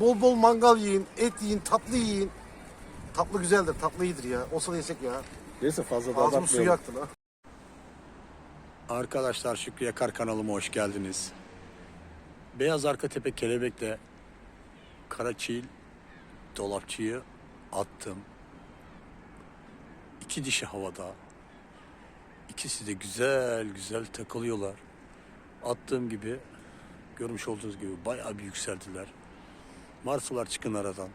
Bol bol mangal yiyin, et yiyin, tatlı yiyin. Tatlı güzeldir, tatlı iyidir ya. Olsa da yesek ya. Neyse fazla da Ağzımın abartmayalım. suyu aktı lan. Arkadaşlar Şükrü Yakar kanalıma hoş geldiniz. Beyaz arka tepe kelebekle karaçil dolapçıyı attım. İki dişi havada. İkisi de güzel güzel takılıyorlar. Attığım gibi görmüş olduğunuz gibi bayağı bir yükseldiler. Marsular çıkın aradan.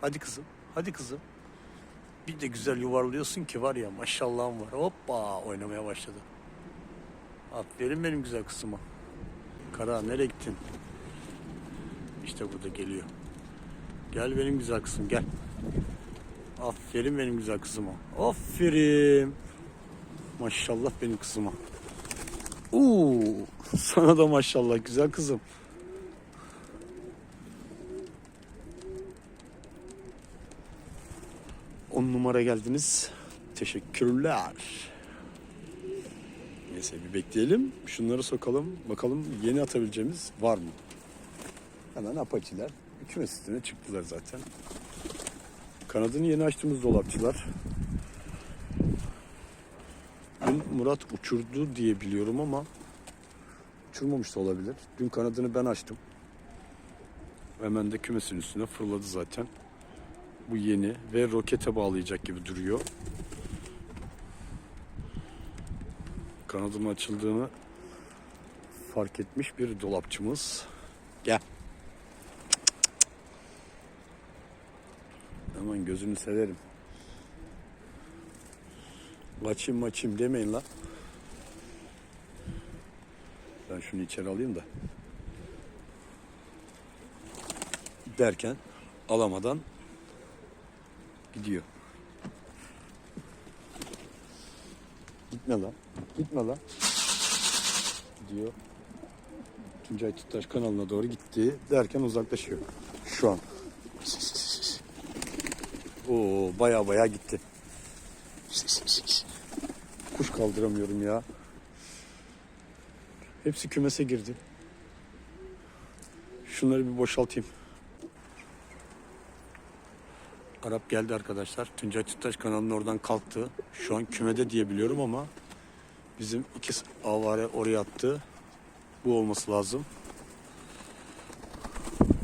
Hadi kızım, hadi kızım. Bir de güzel yuvarlıyorsun ki var ya maşallahım var. Hoppa oynamaya başladı. Aferin benim güzel kızıma. Kara nereye gittin? İşte burada geliyor. Gel benim güzel kızım gel. Aferin benim güzel kızıma. Aferin. Maşallah benim kızıma. Oo, sana da maşallah güzel kızım. Numara geldiniz. Teşekkürler. Neyse bir bekleyelim. Şunları sokalım. Bakalım yeni atabileceğimiz var mı? Hemen apaçiler. Kümes üstüne çıktılar zaten. Kanadını yeni açtığımız dolapçılar. Dün Murat uçurdu diye biliyorum ama uçurmamış da olabilir. Dün kanadını ben açtım. Hemen de kümesin üstüne fırladı zaten. Bu yeni ve rokete bağlayacak gibi duruyor. Kanadının açıldığını fark etmiş bir dolapçımız. Gel. Aman gözünü severim. Maçım maçım demeyin la. Ben şunu içeri alayım da. Derken alamadan gidiyor. Gitme lan. Gitme lan. Gidiyor. Tuncay Tüttaş kanalına doğru gitti. Derken uzaklaşıyor. Şu an. Oo baya baya gitti. Kuş kaldıramıyorum ya. Hepsi kümese girdi. Şunları bir boşaltayım. Arap geldi arkadaşlar. Tuncay Tüttaş kanalının oradan kalktı. Şu an kümede diye biliyorum ama bizim iki avare oraya attı. Bu olması lazım.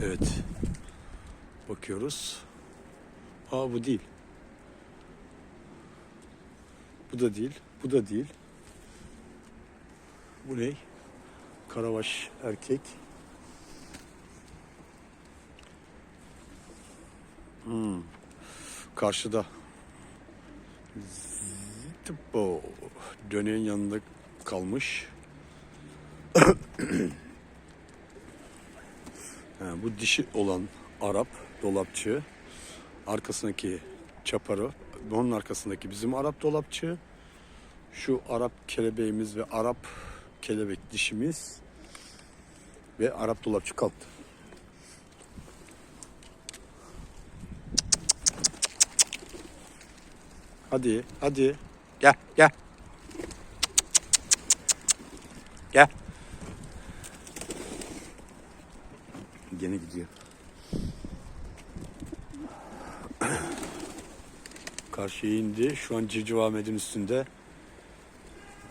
Evet. Bakıyoruz. Aa bu değil. Bu da değil. Bu da değil. Bu ne? Karabaş erkek. Hmm. Karşıda. Zıtıpo. Döneğin yanında kalmış. Ha, bu dişi olan Arap dolapçı. Arkasındaki çaparı. Onun arkasındaki bizim Arap dolapçı. Şu Arap kelebeğimiz ve Arap kelebek dişimiz. Ve Arap dolapçı kalktı. Hadi, hadi. Gel, gel. Gel. Gene gidiyor. Karşıya indi. Şu an Civciv Ahmet'in üstünde.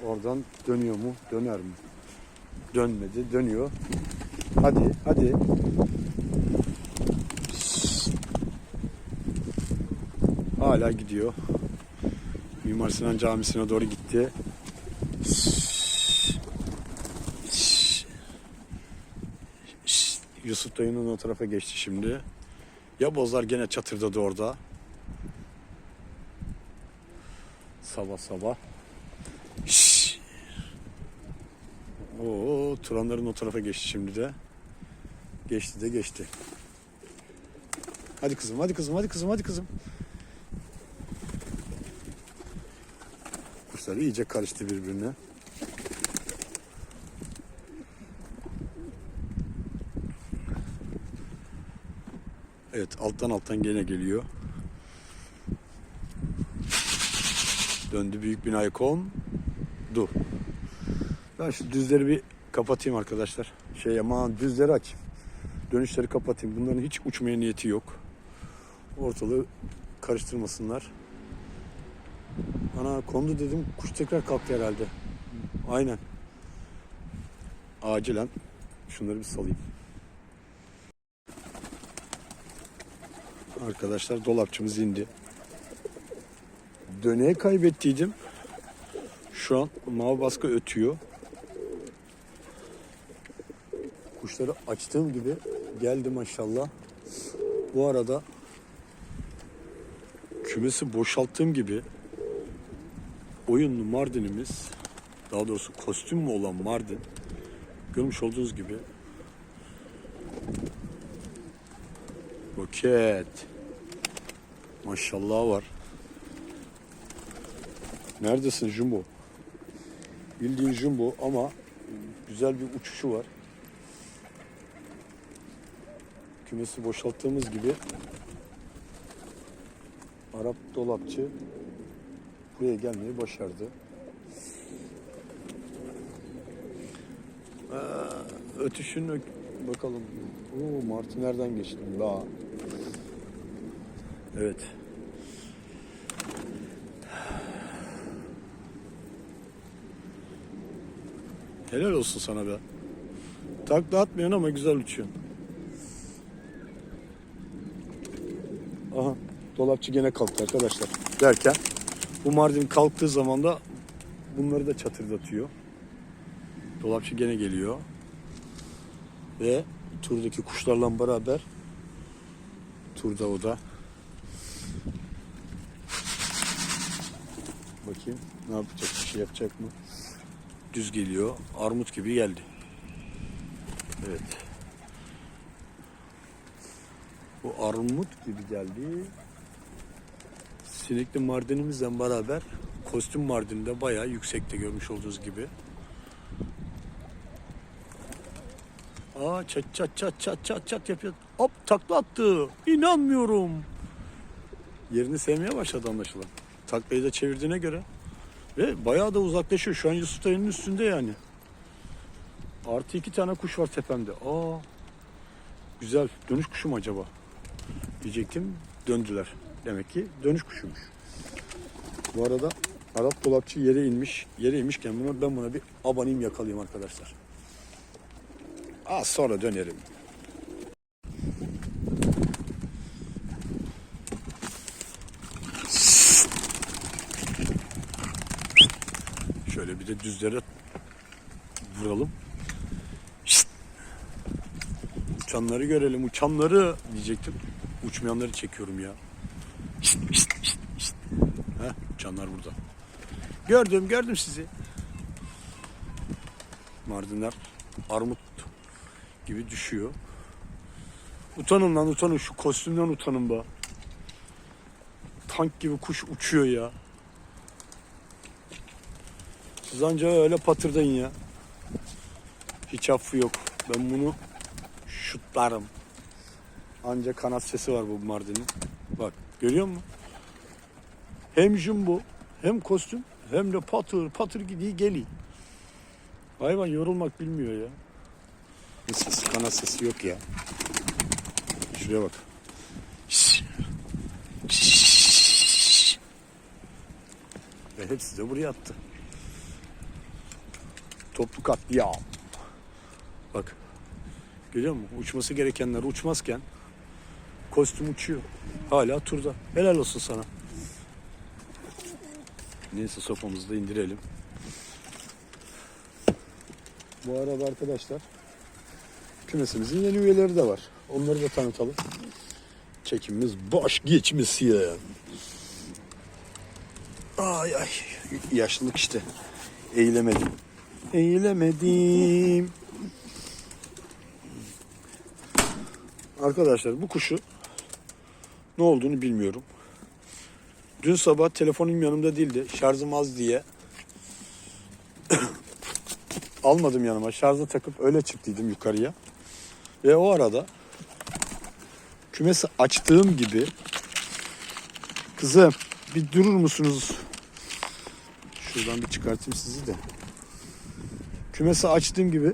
Oradan dönüyor mu? Döner mi? Dönmedi. Dönüyor. Hadi, hadi. Hala gidiyor. Mimar Sinan Camisi'ne doğru gitti. Yusuf dayının o tarafa geçti şimdi. Ya bozlar gene çatırdadı orada. Sabah sabah. Şşş. Oo, Turanların o tarafa geçti şimdi de. Geçti de geçti. Hadi kızım, hadi kızım, hadi kızım, hadi kızım. Kuşlar iyice karıştı birbirine. Evet, alttan alttan gene geliyor. Döndü büyük binayı kondu. Ben şu düzleri bir kapatayım arkadaşlar. Şey aman düzleri açayım. Dönüşleri kapatayım. Bunların hiç uçmaya niyeti yok. Ortalığı karıştırmasınlar. Ana kondu dedim. Kuş tekrar kalktı herhalde. Aynen. Acilen şunları bir salayım. Arkadaşlar dolapçımız indi. Döneği kaybettiydim. Şu an mavi baskı ötüyor. Kuşları açtığım gibi geldi maşallah. Bu arada kümesi boşalttığım gibi oyunlu Mardin'imiz daha doğrusu kostüm mü olan Mardin görmüş olduğunuz gibi roket maşallah var. Neredesin Jumbo? Bildiğin Jumbo ama güzel bir uçuşu var. Kümesi boşalttığımız gibi Arap dolapçı buraya gelmeyi başardı. Aa, ötüşün bakalım. Oo, Martı nereden geçti? La. Evet. Helal olsun sana be. Takla atmıyorsun ama güzel uçuyorsun. Aha dolapçı gene kalktı arkadaşlar. Derken bu Mardin kalktığı zaman da bunları da çatırdatıyor. Dolapçı gene geliyor. Ve turdaki kuşlarla beraber turda o da. Bakayım ne yapacak bir şey yapacak mı? Düz geliyor. Armut gibi geldi. Evet. Bu armut gibi geldi. Sinekli mardinimizle beraber kostüm mardini de bayağı yüksekte görmüş olduğunuz gibi. Aa çat çat çat çat çat çat yapıyor. Hop takla attı. İnanmıyorum. Yerini sevmeye başladı anlaşılan. Taklayı da çevirdiğine göre. Ve bayağı da uzaklaşıyor. Şu an Yusuf dayının üstünde yani. Artı iki tane kuş var tepemde. Aa güzel. Dönüş kuşu mu acaba? Diyecektim. Döndüler. Demek ki dönüş kuşuymuş. Bu arada Arap dolapçı yere inmiş. Yere inmişken buna, ben buna bir abanayım yakalayayım arkadaşlar. Az sonra dönerim. Şöyle bir de düzlere vuralım. Uçanları görelim, uçanları diyecektim. Uçmayanları çekiyorum ya. Şşt, şşt, şşt, şşt. Heh, uçanlar burada. Gördüm, gördüm sizi. Mardinler armut gibi düşüyor. Utanın lan utanın şu kostümden utanın be. Tank gibi kuş uçuyor ya. Siz anca öyle patırdayın ya. Hiç affı yok. Ben bunu şutlarım. Anca kanat sesi var bu Mardin'in. Bak görüyor musun? Hem jumbo hem kostüm hem de patır patır gidiyor geliyor. Hayvan yorulmak bilmiyor ya. Sesi kanat sesi yok ya. Şuraya bak. Ve hepsi de buraya attı. Toplu katliam. Bak. Görüyor musun? Uçması gerekenler uçmazken kostüm uçuyor. Hala turda. Helal olsun sana. Neyse sopamızı da indirelim. Bu arada arkadaşlar kümesimizin yeni üyeleri de var. Onları da tanıtalım. Çekimimiz boş geçmesin. Ay ay yaşlılık işte. Eğilemedim. Eğilemedim. Arkadaşlar bu kuşu Ne olduğunu bilmiyorum. Dün sabah telefonum yanımda değildi. Şarjım az diye. Almadım yanıma. Şarja takıp öyle çıktıydım yukarıya. Ve o arada kümesi açtığım gibi kızım bir durur musunuz? Şuradan bir çıkartayım sizi de. Kümesi açtığım gibi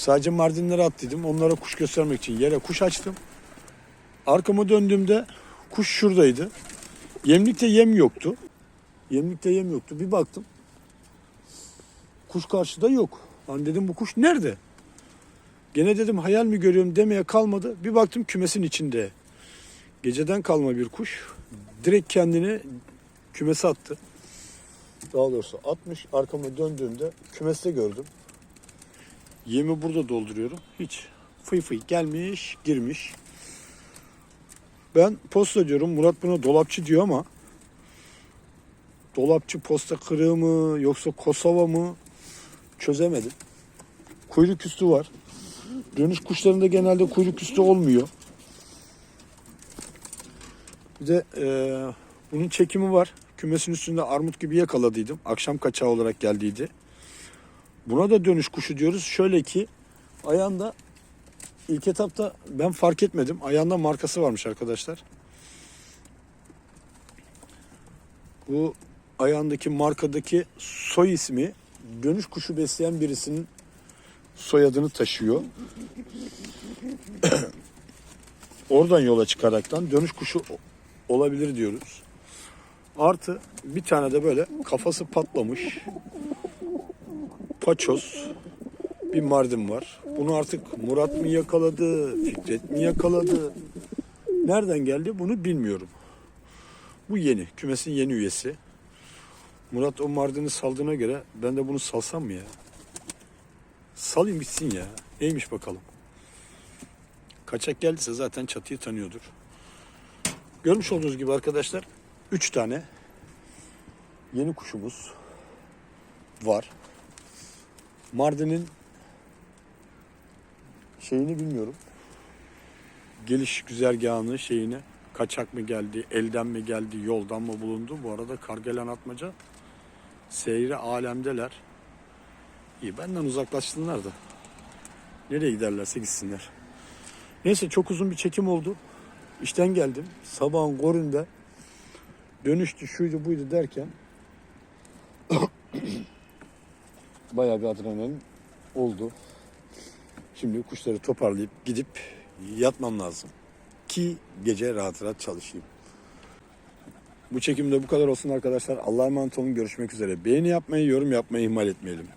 sadece mardinlere attıydım. Onlara kuş göstermek için yere kuş açtım. Arkama döndüğümde kuş şuradaydı. Yemlikte yem yoktu. Yemlikte yem yoktu. Bir baktım. Kuş karşıda yok. Lan dedim bu kuş nerede? Gene dedim hayal mi görüyorum demeye kalmadı. Bir baktım kümesin içinde. Geceden kalma bir kuş. Direkt kendini kümese attı. Daha doğrusu atmış. Arkama döndüğümde kümeste gördüm. Yemi burada dolduruyorum. Hiç fıy fıy gelmiş, girmiş. Ben posta diyorum. Murat buna dolapçı diyor ama dolapçı posta kırığı mı yoksa Kosova mı çözemedim. Kuyruk üstü var. Dönüş kuşlarında genelde kuyruk üstü olmuyor. Bir de eee, bunun çekimi var. Kümesin üstünde armut gibi yakaladıydım. Akşam kaçağı olarak geldiydi. Buna da dönüş kuşu diyoruz. Şöyle ki ayağında ilk etapta ben fark etmedim. Ayağında markası varmış arkadaşlar. Bu ayağındaki markadaki soy ismi dönüş kuşu besleyen birisinin soyadını taşıyor. Oradan yola çıkaraktan dönüş kuşu olabilir diyoruz. Artı bir tane de böyle kafası patlamış paçoz bir mardin var. Bunu artık Murat mı yakaladı, Fikret mi yakaladı? Nereden geldi bunu bilmiyorum. Bu yeni, kümesin yeni üyesi. Murat o mardini saldığına göre ben de bunu salsam mı ya? Salayım gitsin ya. Neymiş bakalım. Kaçak geldiyse zaten çatıyı tanıyordur. Görmüş olduğunuz gibi arkadaşlar 3 tane yeni kuşumuz var. Mardin'in şeyini bilmiyorum. Geliş güzergahını şeyini kaçak mı geldi, elden mi geldi, yoldan mı bulundu? Bu arada Kargelen Atmaca seyri alemdeler. İyi benden uzaklaşsınlar da. Nereye giderlerse gitsinler. Neyse çok uzun bir çekim oldu. İşten geldim. Sabahın korunda dönüştü şuydu buydu derken bayağı bir adrenalin oldu. Şimdi kuşları toparlayıp gidip yatmam lazım. Ki gece rahat rahat çalışayım. Bu çekimde bu kadar olsun arkadaşlar. Allah'a emanet olun. Görüşmek üzere. Beğeni yapmayı, yorum yapmayı ihmal etmeyelim.